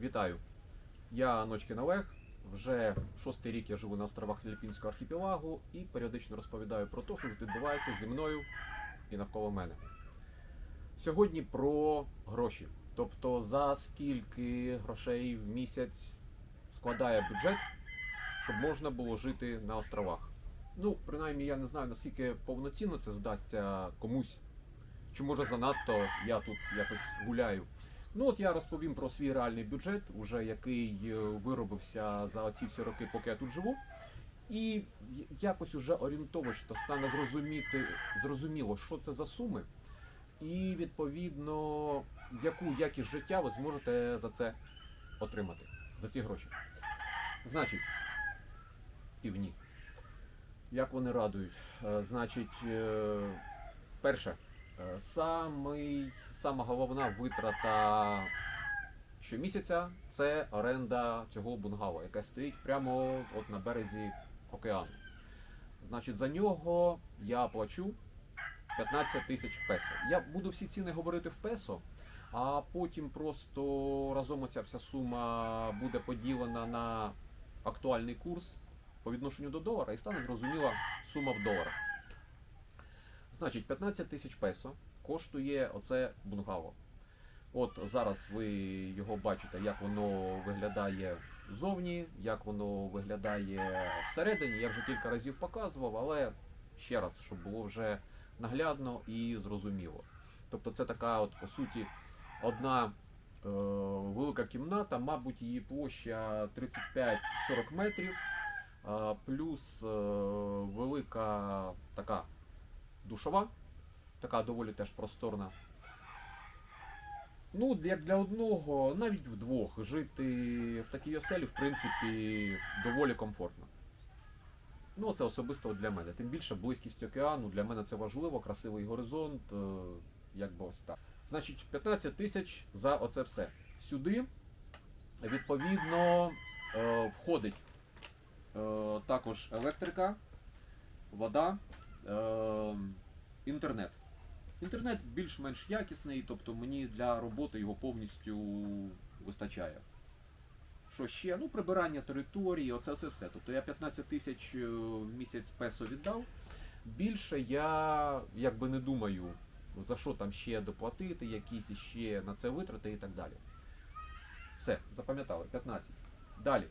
Вітаю! Я Ночкін Олег. Вже шостий рік я живу на островах Філіппінського архіпелагу і періодично розповідаю про те, що відбувається зі мною і навколо мене. Сьогодні про гроші. Тобто, за скільки грошей в місяць складає бюджет, щоб можна було жити на островах. Ну, принаймні, я не знаю, наскільки повноцінно це здасться комусь. Чи може занадто я тут якось гуляю. Ну от я розповім про свій реальний бюджет, уже який е, виробився за ці всі роки, поки я тут живу. І якось уже орієнтовочно стане зрозуміти, зрозуміло, що це за суми, і відповідно, яку якість життя ви зможете за це отримати, за ці гроші. Значить, півні. Як вони радують? Е, Значить, е, перше, Самий, сама головна витрата щомісяця це оренда цього бунгало, яке стоїть прямо от на березі океану. Значить, за нього я плачу 15 тисяч песо. Я буду всі ціни говорити в песо, а потім просто разом оця вся сума буде поділена на актуальний курс по відношенню до долара і стане зрозуміла сума в доларах. Значить, 15 тисяч песо коштує оце бунгало. От зараз ви його бачите, як воно виглядає ззовні, як воно виглядає всередині. Я вже кілька разів показував, але ще раз, щоб було вже наглядно і зрозуміло. Тобто це така, от, по суті, одна е, велика кімната, мабуть, її площа 35-40 метрів, е, плюс е, велика така душова, така доволі теж просторна. Ну, як для одного, навіть вдвох, жити в такій оселі, в принципі, доволі комфортно. Ну, це особисто для мене. Тим більше близькість океану, для мене це важливо, красивий горизонт, е, як би ось так. Значить, 15 тисяч за оце все. Сюди, відповідно, е, входить е, також електрика, вода, інтернет. Інтернет більш-менш якісний, тобто мені для роботи його повністю вистачає. Що ще? Ну, прибирання території, оце це все. Тобто я 15 тисяч е, в місяць песо віддав. Більше я якби не думаю, за що там ще доплатити, якісь ще на це витрати і так далі. Все, запам'ятали, 15. Далі.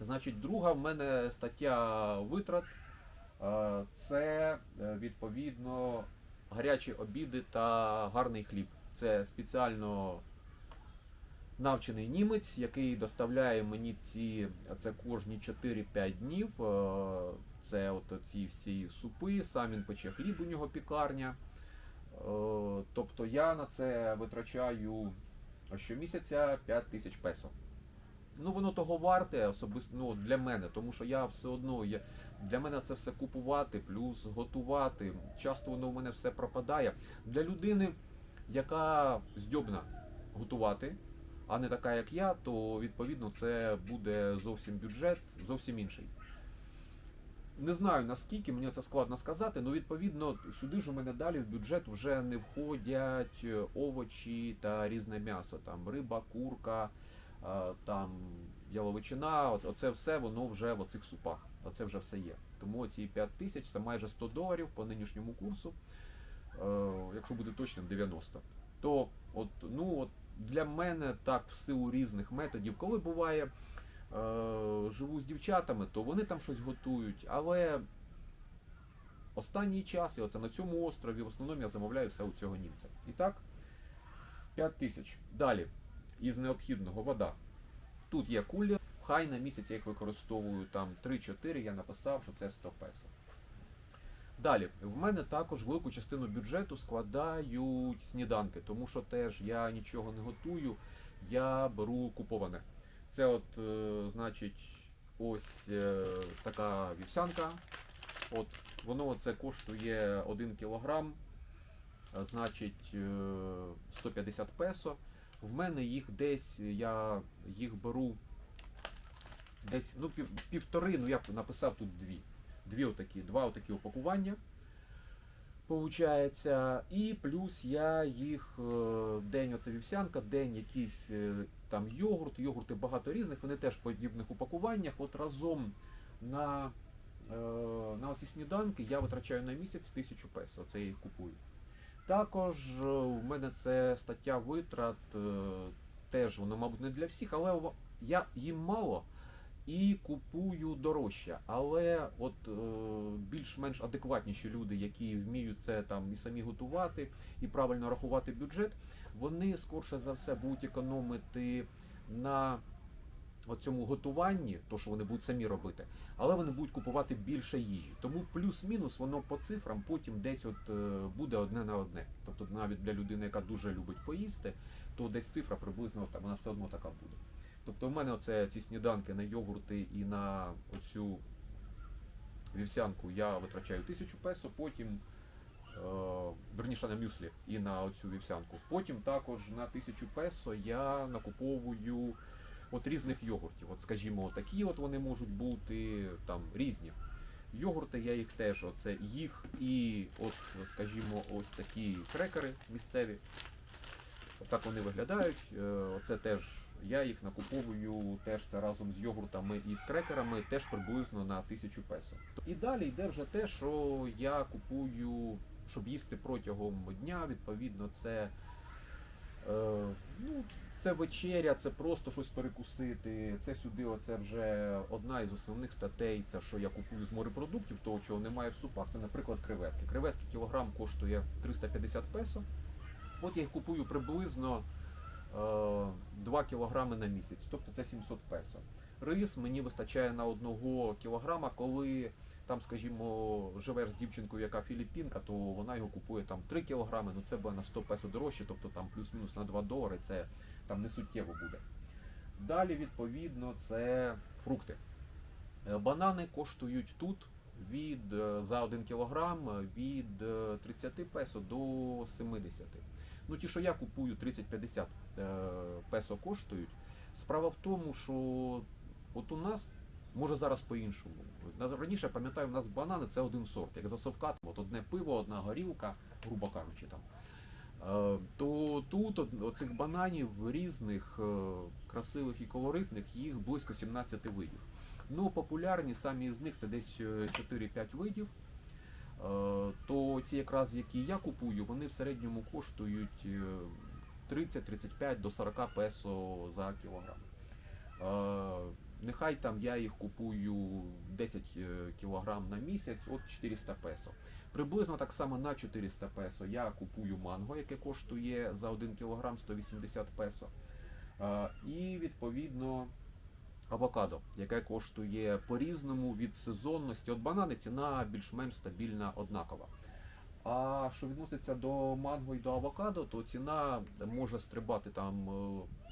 Значить, друга в мене стаття витрат. Е, Це е, відповідно гарячі обіди та гарний хліб. Це спеціально навчений німець, який доставляє мені ці це кожні 4-5 днів. Е, Це от ці всі супи, сам він пече хліб, у нього пікарня. Тобто я на це витрачаю щомісяця 5 тисяч песо. Ну, воно того варте, особисто ну, для мене, тому що я все одно я, для мене це все купувати, плюс готувати. Часто воно в мене все пропадає. Для людини, яка здьобна готувати, а не така, як я, то відповідно це буде зовсім бюджет, зовсім інший. Не знаю наскільки мені це складно сказати, але відповідно сюди ж у мене далі в бюджет вже не входять е, овочі та різне м'ясо, там риба, курка, там яловичина, оце все воно вже в оцих супах. Оце вже все є. Тому ці 5 тисяч це майже 100 доларів по нинішньому курсу, е, якщо бути точним, 90. То от, ну, от для мене так в силу різних методів, коли буває. Е, живу з дівчатами, то вони там щось готують, але останній час, і оце на цьому острові, в основному я замовляю все у цього німця. І так, 5 тисяч. Далі, із необхідного вода. Тут є кулер, хай на місяць я їх використовую там 3-4, я написав, що це 100 песо. Далі, в мене також велику частину бюджету складають сніданки, тому що теж я нічого не готую, я беру куповане. Це от, е, значить, ось е, така вівсянка. От, воно це коштує 1 кілограм, значить е, 150 песо. В мене їх десь, я їх беру десь ну, пів, півтори, ну я б написав тут дві. Дві отакі, два отакі упакування. Получається. І плюс я їх е, день оце вівсянка, день якісь е, там йогурт, йогурти багато різних, вони теж в подібних упакуваннях. От разом на, е, на оці сніданки я витрачаю на місяць тисячу песо, це я їх купую. Також е, в мене це стаття витрат, е, теж воно, мабуть, не для всіх, але я їм мало і купую дорожче. Але от е, більш-менш адекватніші люди, які вміють це там і самі готувати, і правильно рахувати бюджет, вони скорше за все будуть економити на цьому готуванні, то що вони будуть самі робити, але вони будуть купувати більше їжі. Тому плюс-мінус воно по цифрам потім десь от е, буде одне на одне. Тобто навіть для людини, яка дуже любить поїсти, то десь цифра приблизно там вона все одно така буде. Тобто в мене оце ці сніданки на йогурти і на оцю вівсянку я витрачаю тисячу песо, потім е, верніше на мюслі і на оцю вівсянку. Потім також на тисячу песо я накуповую от різних йогуртів. От, скажімо, такі от вони можуть бути там різні. Йогурти я їх теж, оце їх і от, скажімо, ось такі крекери місцеві. Так вони виглядають. Е, Оце теж я їх накуповую теж це разом з йогуртами і з крекерами, теж приблизно на 1000 песо. І далі йде вже те, що я купую, щоб їсти протягом дня. Відповідно, це, е, ну, це вечеря, це просто щось перекусити. Це сюди, оце вже одна із основних статей. Це що я купую з морепродуктів, того чого немає в супах. Це, наприклад, креветки. Креветки кілограм коштує 350 песо. От я їх купую приблизно е, 2 кілограми на місяць, тобто це 700 песо. Рис мені вистачає на одного кілограма, коли там, скажімо, живеш з дівчинкою, яка філіппінка, то вона його купує там 3 кілограми, ну це буде на 100 песо дорожче, тобто там плюс-мінус на 2 долари, це там не суттєво буде. Далі, відповідно, це фрукти. Е, Банани коштують тут від е, за 1 кілограм е, від е, 30 песо до 70. Ну, ті, що я купую 30-50 е, песо коштують. Справа в тому, що от у нас може зараз по-іншому. Раніше пам'ятаю, у нас банани це один сорт. Як за совкат, от одне пиво, одна горілка, грубо кажучи там. Е, То тут оцих бананів різних, е, красивих і колоритних, їх близько 17 видів. Ну, популярні самі з них це десь е, 4-5 видів. Е, То ці якраз, які я купую, вони в середньому коштують е, 30-35 до 40 песо за кілограм. Нехай там я їх купую 10 е, кілограм на місяць, от 400 песо. Приблизно так само на 400 песо я купую манго, яке коштує за 1 кілограм 180 песо. Е, І відповідно авокадо, яке коштує по-різному від сезонності. От банани ціна більш-менш стабільна однакова. А що відноситься до манго і до авокадо, то ціна може стрибати там е,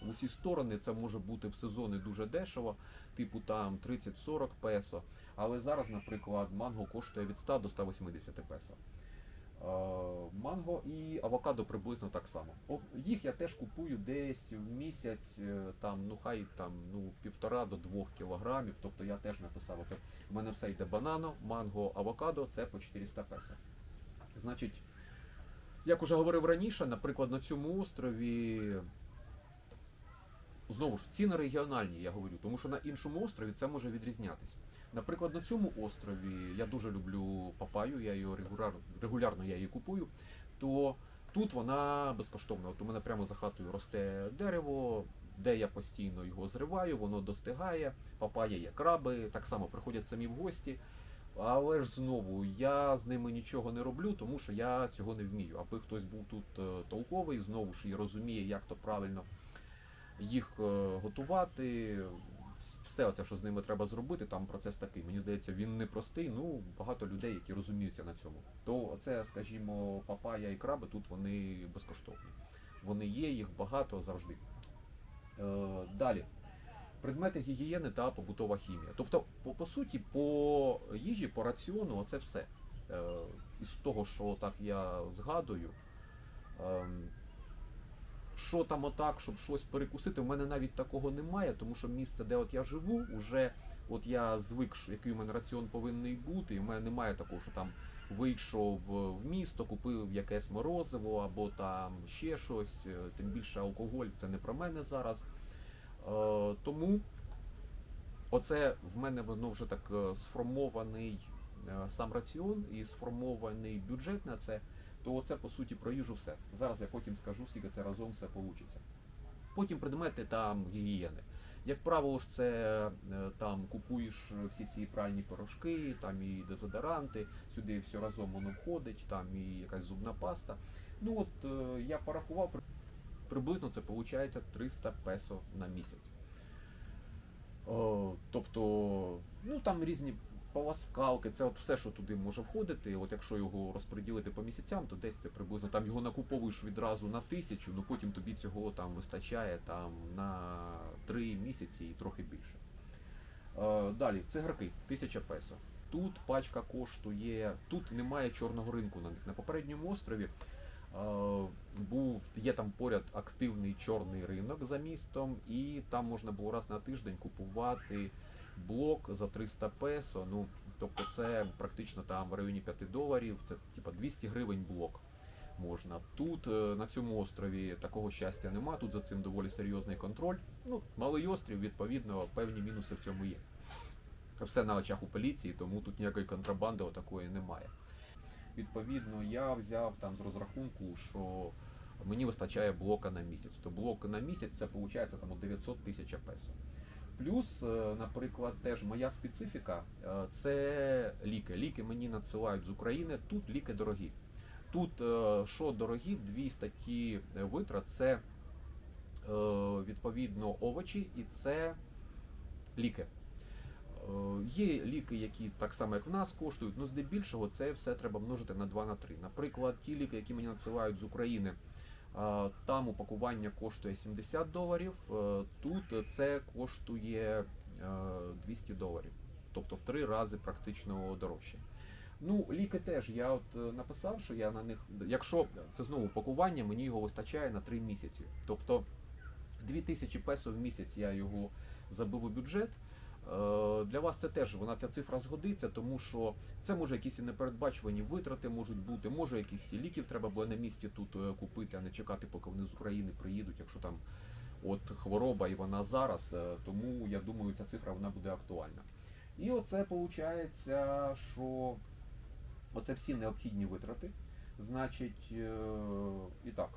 в усі сторони. Це може бути в сезони дуже дешево, типу там 30-40 песо. Але зараз, наприклад, манго коштує від 100 до 180 песо. Е, Манго і авокадо приблизно так само. Їх я теж купую десь в місяць, е, там, ну хай там ну, півтора до двох кілограмів. Тобто я теж написав, от в мене все йде банано, манго, авокадо, це по 400 песо. Значить, як уже говорив раніше, наприклад, на цьому острові. Знову ж, ціни регіональні, я говорю, тому що на іншому острові це може відрізнятися. Наприклад, на цьому острові я дуже люблю папаю, я її регулярно, регулярно я її купую, то тут вона безкоштовна. От у мене прямо за хатою росте дерево, де я постійно його зриваю, воно достигає, папая є краби, так само приходять самі в гості. Але ж знову я з ними нічого не роблю, тому що я цього не вмію. Аби хтось був тут е, толковий, знову ж і розуміє, як то правильно їх е, готувати. Все оце, що з ними треба зробити, там процес такий. Мені здається, він не простий. Ну багато людей, які розуміються на цьому. То це, скажімо, папая і краби тут вони безкоштовні. Вони є, їх багато завжди. Е, далі. Предмети гігієни та побутова хімія. Тобто, по, по суті, по їжі, по раціону, оце все. Е, із того, що так я згадую. Ем, що там отак, щоб щось перекусити, в мене навіть такого немає, тому що місце, де от я живу, уже от я звик, який у мене раціон повинен бути, і в мене немає такого, що там вийшов е, в місто, купив якесь морозиво або там ще щось, е, тим більше алкоголь, це не про мене зараз. Е, тому оце в мене воно вже так е, сформований е, сам раціон і сформований бюджет на це, то це по суті про їжу все. Зараз я потім скажу, скільки це разом все вийде. Потім предмети там гігієни. Як правило, ж це там купуєш всі ці пральні порошки, там і дезодоранти, сюди все разом воно входить, там і якась зубна паста. Ну от я порахував, приблизно це виходить 300 песо на місяць. О, тобто, ну там різні полоскалки, це от все, що туди може входити. От якщо його розподілити по місяцям, то десь це приблизно там його накуповуєш відразу на тисячу, ну потім тобі цього там вистачає там на три місяці і трохи більше. Е, далі, цигарки, 1000 песо. Тут пачка коштує, тут немає чорного ринку на них. На попередньому острові е, був, є там поряд активний чорний ринок за містом, і там можна було раз на тиждень купувати блок за 300 песо. Ну, тобто це практично там в районі 5 доларів, це типа 200 гривень блок можна. Тут е, на цьому острові такого щастя нема. Тут за цим доволі серйозний контроль. Ну, малий острів, відповідно, певні мінуси в цьому є. Все на очах у поліції, тому тут ніякої контрабанди такої немає. Відповідно, я взяв там з розрахунку, що мені вистачає блока на місяць. То блок на місяць це виходить там 900 тисяч песо. Плюс, е, наприклад, теж моя специфіка е, це ліки. Ліки мені надсилають з України. Тут ліки дорогі. Тут е, що дорогі, дві статті витрат це відповідно овочі і це ліки. Е, Є ліки, які так само як в нас коштують, але здебільшого це все треба множити на 2 на 3. Наприклад, ті ліки, які мені надсилають з України, е, там упакування коштує 70 доларів, е, тут це коштує е, 200 доларів, тобто в три рази практично дорожче. Ну, ліки теж я от написав, що я на них, якщо це знову упакування, мені його вистачає на 3 місяці. Тобто 2000 песо в місяць я його забив у бюджет. Е, Для вас це теж вона ця цифра згодиться, тому що це може якісь непередбачувані витрати можуть бути, може якісь ліків треба було на місці тут е, купити, а не чекати, поки вони з України приїдуть, якщо там от хвороба і вона зараз. е, Тому я думаю, ця цифра вона буде актуальна. І оце виходить, що оце всі необхідні витрати. Значить, і так,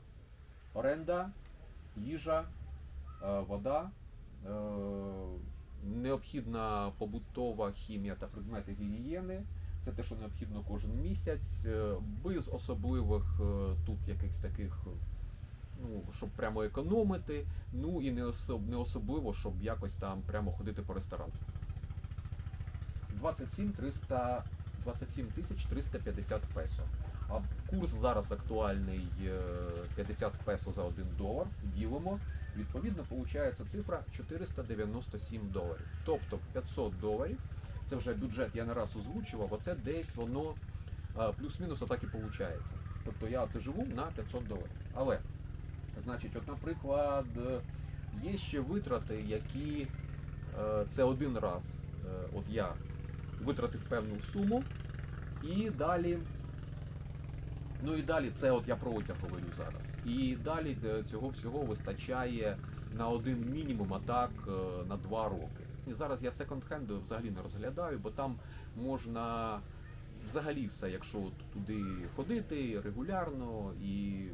оренда, їжа, вода. Необхідна побутова хімія та предмети гігієни. Це те, що необхідно кожен місяць, е, без особливих е, тут якихось таких, ну, щоб прямо економити, ну і не, особ, не особливо, щоб якось там прямо ходити по ресторану. 27 300, 27 350 песо. А курс зараз актуальний е, 50 песо за 1 долар. Ділимо. Відповідно, виходить цифра 497 доларів. Тобто 500 доларів. Це вже бюджет я не раз озвучував, оце десь воно е, плюс-мінус отак і виходить. Тобто я це живу на 500 доларів. Але, значить, от, наприклад, е, є ще витрати, які е, це один раз. е, От я витратив певну суму, і далі. Ну і далі це от я про одяг говорю зараз. І далі е, цього всього вистачає на один мінімум, а так е, на два роки. І зараз я секонд-хенд взагалі не розглядаю, бо там можна взагалі все, якщо туди ходити регулярно і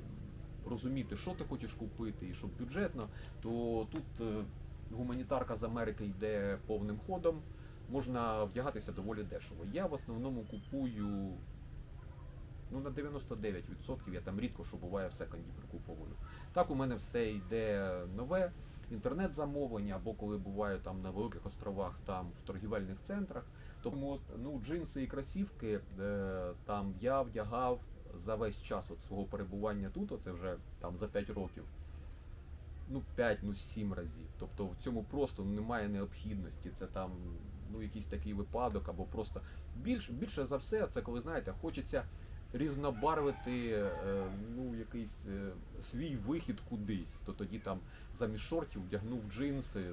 розуміти, що ти хочеш купити, і щоб бюджетно, то тут е, гуманітарка з Америки йде повним ходом. Можна вдягатися доволі дешево. Я в основному купую ну, на 99%, я там рідко що буває в секонді прикуповую. Так у мене все йде нове, інтернет-замовлення, або коли буваю там на великих островах, там в торгівельних центрах. Тому ну, джинси і кросівки е, там я вдягав за весь час от свого перебування тут, оце вже там за 5 років. Ну, 5, ну 7 разів. Тобто в цьому просто немає необхідності. Це там ну, якийсь такий випадок, або просто більш, більше за все, це коли знаєте, хочеться різнобарвити е, ну, якийсь е, свій вихід кудись. То тоді там замість шортів вдягнув джинси,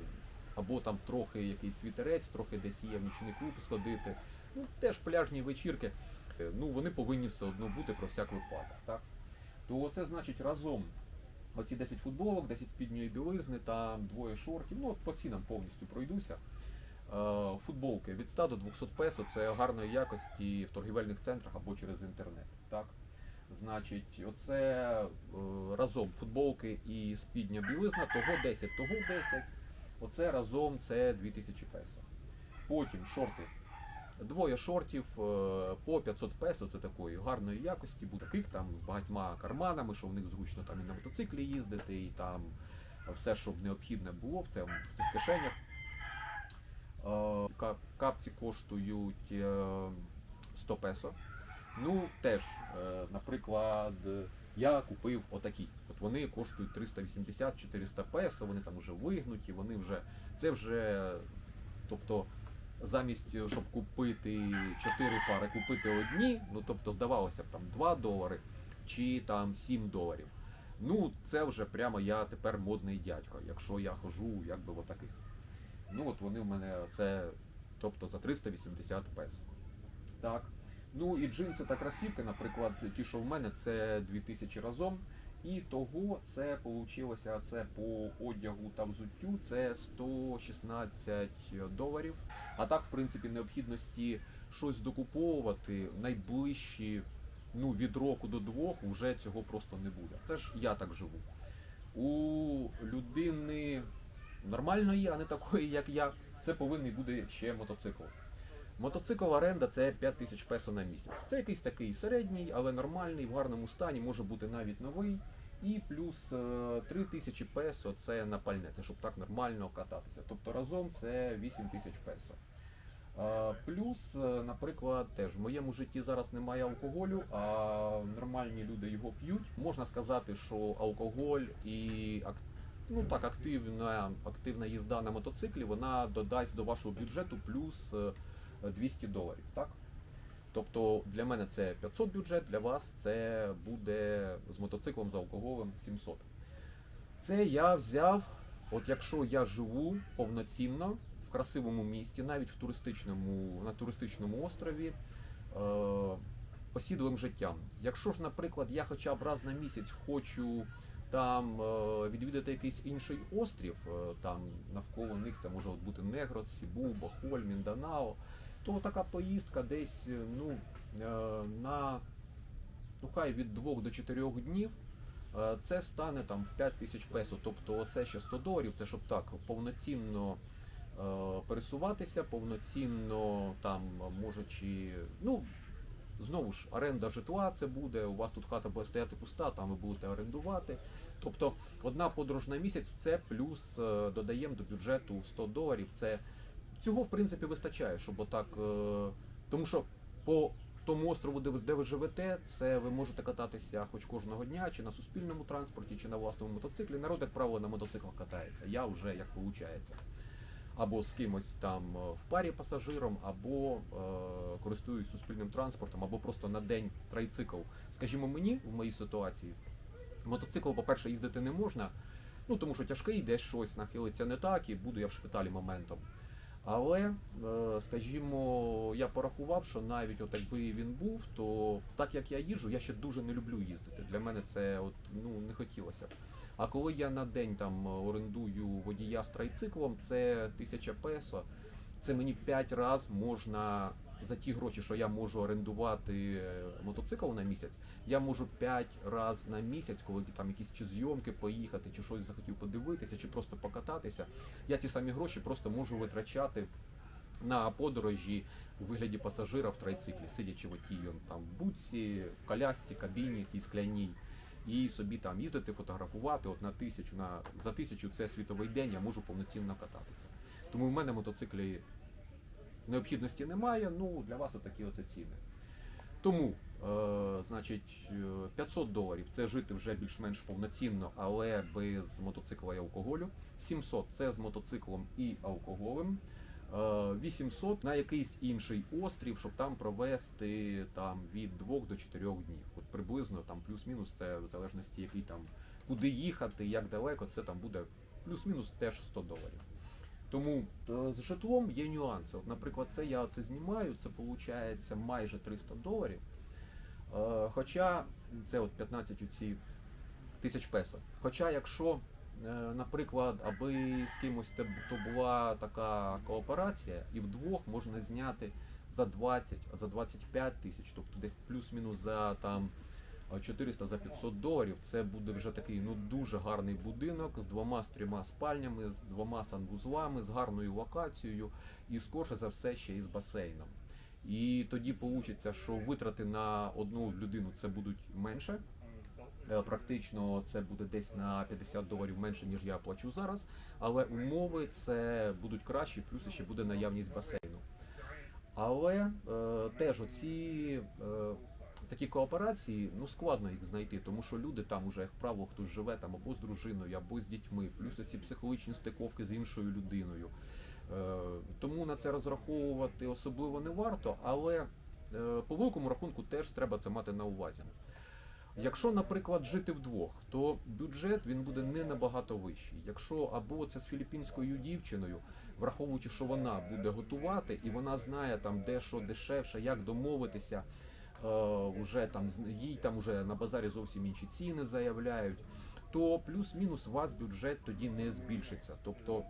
або там трохи якийсь вітерець, трохи десь є в нічний клуб сходити. Ну, теж пляжні вечірки. Е, Ну, вони повинні все одно бути про всяк випадок. Так? То це значить разом Оці 10 футболок, 10 спідньої білизни, там двоє шортів. Ну, от по цінам повністю пройдуся. Е, Футболки від 100 до 200 песо це гарної якості в торгівельних центрах або через інтернет. Так? Значить, оце е, разом футболки і спідня білизна, того 10, того 10. Оце разом це 2000 песо. Потім шорти. Двоє шортів е, по 500 песо, це такої гарної якості, буде таких там з багатьма карманами, що в них зручно там і на мотоциклі їздити, і там все, що необхідне було в, цьому, в цих кишенях. Е, кап- Капці коштують е, 100 песо. Ну, теж, е, наприклад, я купив отакі. От вони коштують 380-400 песо, вони там вже вигнуті, вони вже. Це вже. Тобто, замість, е, щоб купити 4 пари, купити одні, ну тобто здавалося б там 2 долари чи там 7 доларів. Ну, це вже прямо я тепер модний дядько, якщо я хожу якби в отаких. Ну от вони в мене це, тобто за 380 песо. Так. Ну і джинси та кросівки, наприклад, ті, що в мене, це 2000 разом. І того це вийшло це по одягу та взуттю, це 116 доларів. А так, в принципі, необхідності щось докуповувати найближчі ну, від року до двох вже цього просто не буде. Це ж я так живу. У людини нормальної, а не такої, як я, це повинен буде ще мотоцикл. Мотоцикл оренда це 5 тисяч песо на місяць. Це якийсь такий середній, але нормальний, в гарному стані, може бути навіть новий. І плюс 3 тисячі песо це на пальне, це щоб так нормально кататися. Тобто разом це 8 тисяч песо. Е, Плюс, е, наприклад, теж в моєму житті зараз немає алкоголю, а нормальні люди його п'ють. Можна сказати, що алкоголь і ну так, активна, активна їзда на мотоциклі вона додасть до вашого бюджету плюс е, 200 доларів. Так? Тобто для мене це 500 бюджет, для вас це буде з мотоциклом з алкоголем 700. Це я взяв, от якщо я живу повноцінно в красивому місті, навіть в туристичному, на туристичному острові, е, осідлим життям. Якщо ж, наприклад, я хоча б раз на місяць хочу там е, відвідати якийсь інший острів, е, там навколо них це може бути Негрос, Сібу, Бахоль, Мінданао, то така поїздка десь е, ну, на ну, хай від 2 до 4 днів. Це стане там в 5 тисяч песо, тобто це ще 100 доларів, це щоб так повноцінно е, пересуватися, повноцінно там можучи, ну знову ж оренда житла це буде. У вас тут хата буде стояти пуста, там ви будете орендувати. Тобто одна подорож на місяць це плюс е, додаємо до бюджету 100 доларів. Це цього в принципі вистачає, щоб отак. е, Тому що по тому острову, де ви, де ви живете, це ви можете кататися хоч кожного дня, чи на суспільному транспорті, чи на власному мотоциклі. Народ, як правило, на мотоциклах катається. Я вже як виходить. Або з кимось там е, в парі пасажиром, або е, користуюсь суспільним транспортом, або просто на день трайцикл. Скажімо, мені в моїй ситуації мотоцикл, по-перше, їздити не можна, ну тому що тяжкий, десь щось нахилиться не так, і буду я в шпиталі моментом. Але, е, скажімо, я порахував, що навіть от якби він був, то так як я їжджу, я ще дуже не люблю їздити. Для мене це от, ну, не хотілося б. А коли я на день там орендую водія з трайциклом, це тисяча песо. Це мені 5 разів можна за ті гроші, що я можу орендувати е, мотоцикл на місяць, я можу 5 разів на місяць, коли там якісь чи зйомки поїхати, чи щось захотів подивитися, чи просто покататися. Я ці самі гроші просто можу витрачати на подорожі у вигляді пасажира в трайциклі, сидячи в отій там буці, колясці, кабіні, якій скляній. І собі там їздити, фотографувати от на тисячу, на за тисячу це світовий день, я можу повноцінно кататися. Тому в мене мотоциклі необхідності немає. Ну для вас отакі оце ціни. Тому, е, значить, е, 500 доларів це жити вже більш-менш повноцінно, але без мотоцикла і алкоголю. 700 це з мотоциклом і алкоголем. Е, 800 на якийсь інший острів, щоб там провести там від 2 до 4 днів. От приблизно там плюс-мінус, це в залежності який там куди їхати, як далеко, це там буде плюс-мінус теж 100 доларів. Тому е, з житлом є нюанси. От, наприклад, це я це знімаю, це виходить майже 300 доларів. Е, Хоча це от 15 оці тисяч песо. Хоча, якщо, е, наприклад, аби з кимось то була така кооперація, і вдвох можна зняти за 20, а за 25 тисяч, тобто десь плюс-мінус за там. 400 за 500 доларів. Це буде вже такий ну дуже гарний будинок з двома з трьома спальнями, з двома санвузлами, з гарною локацією і скорше за все ще і з басейном. І тоді вийде, що витрати на одну людину це будуть менше. Е, Практично це буде десь на 50 доларів менше, ніж я плачу зараз. Але умови це будуть кращі, плюс ще буде наявність басейну. Але е, теж оці е, такі кооперації, ну складно їх знайти, тому що люди там уже, як правило, хтось живе там або з дружиною, або з дітьми, плюс оці психологічні стиковки з іншою людиною. Е, тому на це розраховувати особливо не варто, але е, по великому рахунку теж треба це мати на увазі. Якщо, наприклад, жити вдвох, то бюджет він буде не набагато вищий. Якщо або це з філіппінською дівчиною, враховуючи, що вона буде готувати, і вона знає там де що дешевше, як домовитися, е, уже там їй там уже на базарі зовсім інші ціни заявляють, то плюс-мінус вас бюджет тоді не збільшиться. Тобто,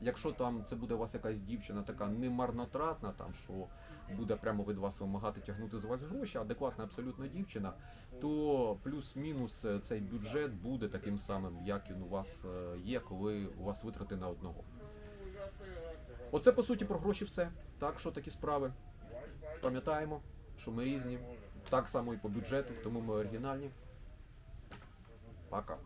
якщо там це буде у вас якась дівчина така не марнотратна, там що буде прямо від вас вимагати тягнути з вас гроші, адекватна абсолютно дівчина, то плюс-мінус е, цей бюджет буде таким самим, як він у вас е, є, коли у вас витрати на одного. Оце по суті про гроші все. Так що такі справи. Пам'ятаємо, що ми різні. Так само і по бюджету, тому ми оригінальні. Пока.